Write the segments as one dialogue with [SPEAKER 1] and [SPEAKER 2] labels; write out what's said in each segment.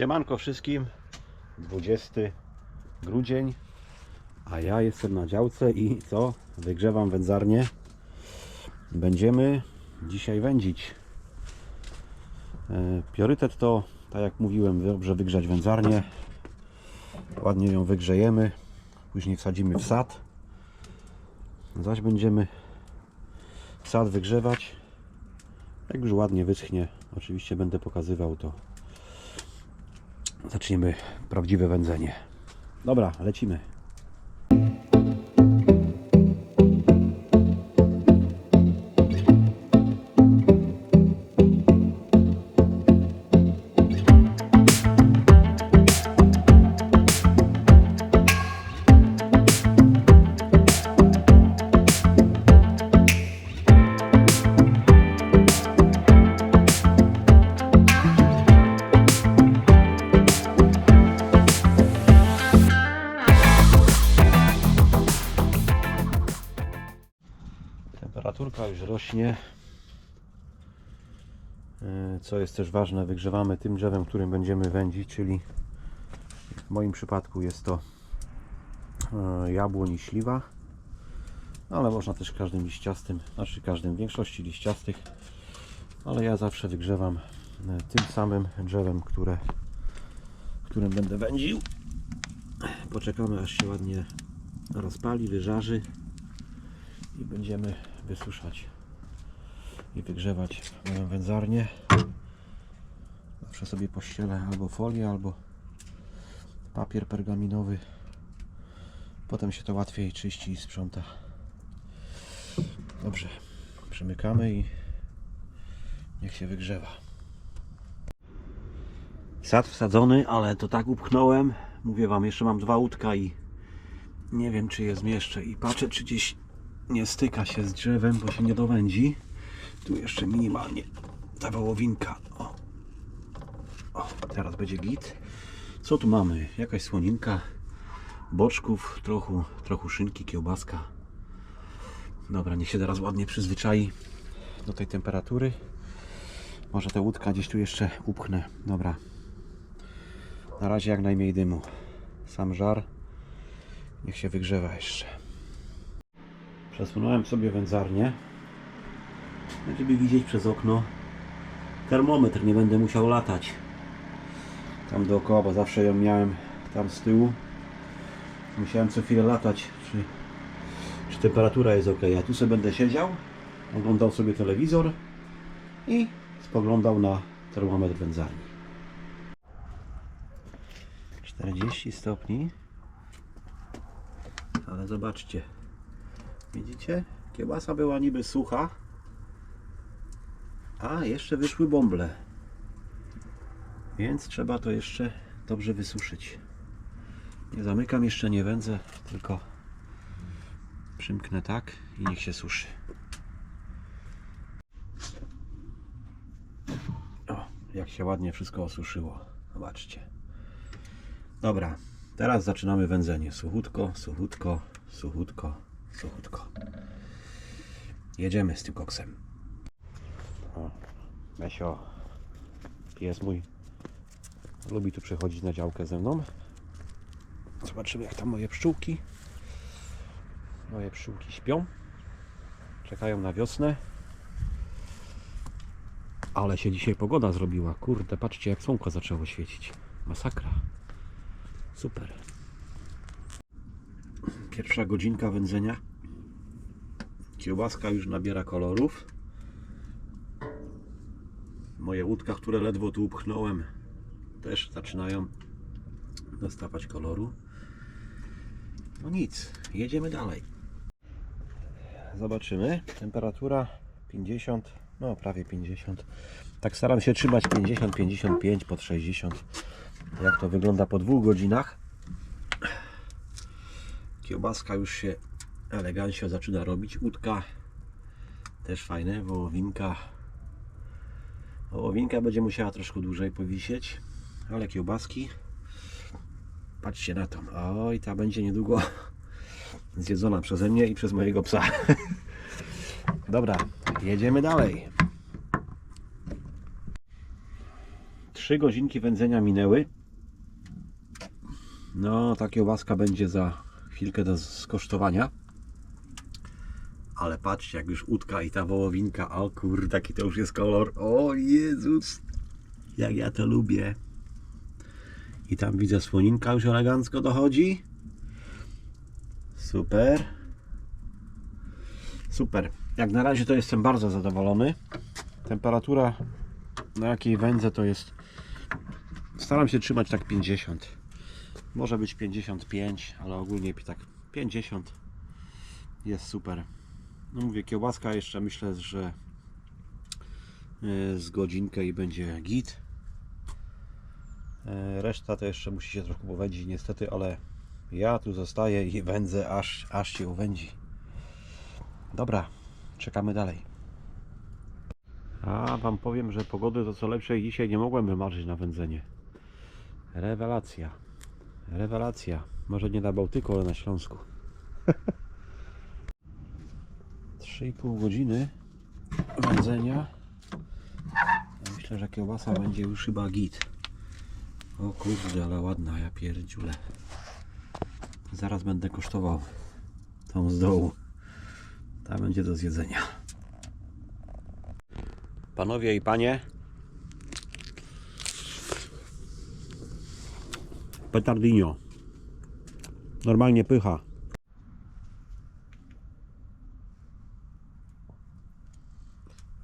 [SPEAKER 1] Siemanko wszystkim, 20 grudzień, a ja jestem na działce i co? Wygrzewam wędzarnię. Będziemy dzisiaj wędzić. E, Priorytet to, tak jak mówiłem, dobrze wygrzać wędzarnię. Ładnie ją wygrzejemy, później wsadzimy w sad. Zaś będziemy sad wygrzewać. Jak już ładnie wyschnie, oczywiście będę pokazywał to zaczniemy prawdziwe wędzenie. Dobra, lecimy. Już rośnie. E, Co jest też ważne, wygrzewamy tym drzewem, którym będziemy wędzić, czyli w moim przypadku jest to e, jabłoń i śliwa. Ale można też każdym liściastym, znaczy każdym, w większości liściastych, ale ja zawsze wygrzewam e, tym samym drzewem, które, którym będę wędził. Poczekamy aż się ładnie rozpali, wyżarzy i będziemy wysuszać i wygrzewać moją wędzarnię. Zawsze sobie pościelę albo folię, albo papier pergaminowy. Potem się to łatwiej czyści i sprząta. Dobrze, przymykamy i niech się wygrzewa. Sad wsadzony, ale to tak upchnąłem. Mówię Wam, jeszcze mam dwa łódka i nie wiem czy je zmieszczę i patrzę czy gdzieś nie styka się z drzewem, bo się nie dowędzi. Tu jeszcze minimalnie ta wołowinka. O. o, teraz będzie git. Co tu mamy? Jakaś słoninka, boczków, trochę, trochę szynki, kiełbaska. Dobra, niech się teraz ładnie przyzwyczai do tej temperatury. Może te łódka gdzieś tu jeszcze upchnę. Dobra. Na razie jak najmniej dymu. Sam żar. Niech się wygrzewa jeszcze. Przesunąłem sobie wędzarnię, żeby widzieć przez okno termometr, nie będę musiał latać tam dookoła, bo zawsze ją miałem tam z tyłu. Musiałem co chwilę latać, czy, czy temperatura jest ok. Ja tu sobie będę siedział, oglądał sobie telewizor i spoglądał na termometr wędzarni. 40 stopni, ale zobaczcie, Widzicie? Kiełbasa była niby sucha. A, jeszcze wyszły bąble. Więc trzeba to jeszcze dobrze wysuszyć. Nie zamykam, jeszcze nie wędzę, tylko przymknę tak i niech się suszy. O, jak się ładnie wszystko osuszyło. Zobaczcie. Dobra, teraz zaczynamy wędzenie. Suchutko, suchutko, suchutko suchutko. Jedziemy z tym koksem. O, Mesio, pies mój, lubi tu przychodzić na działkę ze mną. Zobaczymy jak tam moje pszczółki. Moje pszczółki śpią. Czekają na wiosnę. Ale się dzisiaj pogoda zrobiła. Kurde, patrzcie jak słonko zaczęło świecić. Masakra. Super. Pierwsza godzinka wędzenia. Kiełbaska już nabiera kolorów. Moje łódka, które ledwo tu upchnąłem, też zaczynają dostawać koloru. No nic, jedziemy dalej. Zobaczymy. Temperatura 50, no prawie 50. Tak staram się trzymać 50, 55 pod 60. Jak to wygląda po dwóch godzinach. Kiełbaska już się elegancja zaczyna robić. Łódka też fajne, wołowinka. Wołowinka będzie musiała troszkę dłużej powisieć, ale kiełbaski. Patrzcie na to. Oj, ta będzie niedługo zjedzona przeze mnie i przez mojego psa. Dobra, jedziemy dalej. Trzy godzinki wędzenia minęły. No, ta kiełbaska będzie za chwilkę do skosztowania. Ale patrzcie, jak już udka i ta wołowinka. O kurde, taki to już jest kolor. O Jezus, jak ja to lubię. I tam widzę słoninka już elegancko dochodzi. Super. Super. Jak na razie to jestem bardzo zadowolony. Temperatura na jakiej wędzę to jest staram się trzymać tak 50 może być 55 ale ogólnie tak 50 jest super no mówię kiełbaska jeszcze myślę, że y, z godzinkę i będzie git E, reszta to jeszcze musi się trochę powędzić niestety, ale ja tu zostaję i wędzę aż, aż się uwędzi dobra, czekamy dalej a wam powiem, że pogody to co lepszej dzisiaj nie mogłem wymarzyć na wędzenie. Rewelacja. Rewelacja. Może nie na Bałtyku, ale na Śląsku. 3,5 godziny wędzenia. Myślę, że kiełbasa będzie już chyba git. O kurde, ale ładna, ja pierdziule. Zaraz będę kosztował tą z dołu. Ta będzie do zjedzenia. Panowie i panie. Petardinio. Normalnie pycha.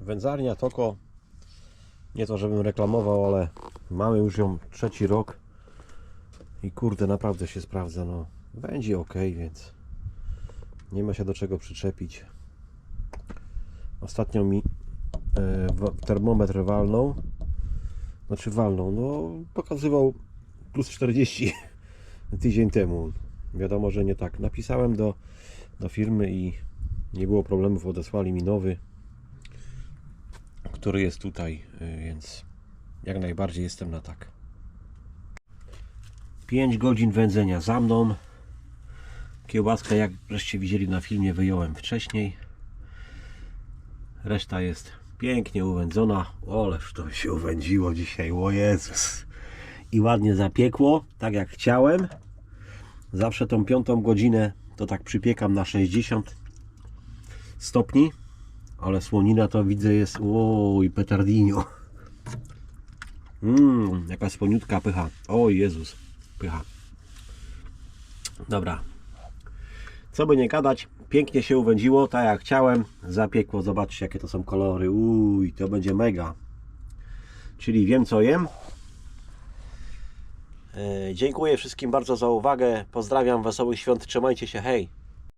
[SPEAKER 1] Wędzarnia Toko. Nie to, żebym reklamował, ale mamy już ją trzeci rok. I kurde, naprawdę się sprawdza. No, będzie ok, więc nie ma się do czego przyczepić. Ostatnio mi e, termometr walnął. Znaczy walnął, no pokazywał plus 40 tydzień temu. Wiadomo, że nie tak. Napisałem do, do firmy i nie było problemów, odesłali mi nowy, który jest tutaj, y, więc jak najbardziej jestem na tak. 5 godzin wędzenia za mną. Kiełbaskę, jak żeście widzieli na filmie, wyjąłem wcześniej. Reszta jest pięknie uwędzona. Oleż to się uwędziło dzisiaj, o Jezus. I ładnie zapiekło, tak jak chciałem. Zawsze tą piątą godzinę to tak przypiekam na 60 stopni. Ale słonina to widzę jest, oj, petardinio. Mmm, jaka słoniutka pycha. O Jezus, pycha. Dobra, co by nie gadać, pięknie się uwędziło, tak jak chciałem. Zapiekło, zobaczcie jakie to są kolory. Uj, to będzie mega. Czyli wiem co jem. E, Dziękuję wszystkim bardzo za uwagę. Pozdrawiam, wesołych świąt, trzymajcie się, hej.